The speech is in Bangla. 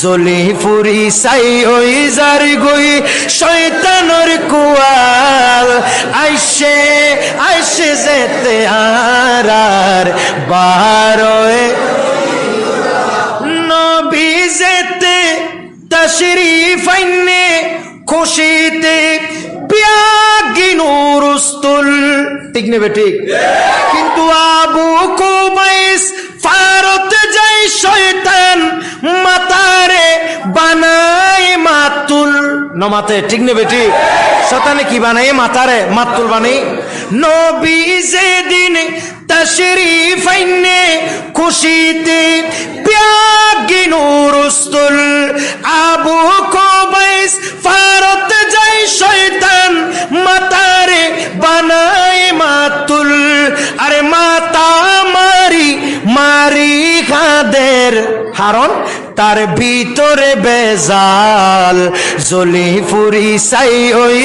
জলি ফুরি সাই ওই যার গই শয়তানর কুয়াল। আইসে আইসে যেতে আর বারোয়। নবী যেতে, তশরিফ আইনে খুশিতে পিয়াগিনুরুস্তুল ঠিক নেবে ঠিক? কিন্তু আবু কুবাইস নমাতে ঠিক নেবে ঠিক। শতানে কি বানাই মাতারে, মাতুল বানাই নবী যেদিন তশরিফ আইনে খুশিতে পিয়াগিনুরুস্তুল আবু কুবাইস ফারত যাই শয়তান মাতারে বানাই মাতুল। আরে মাতা মারি মারি খাদের হারন তার ভিতরে বেজাল জলি ফুরি সাই ওই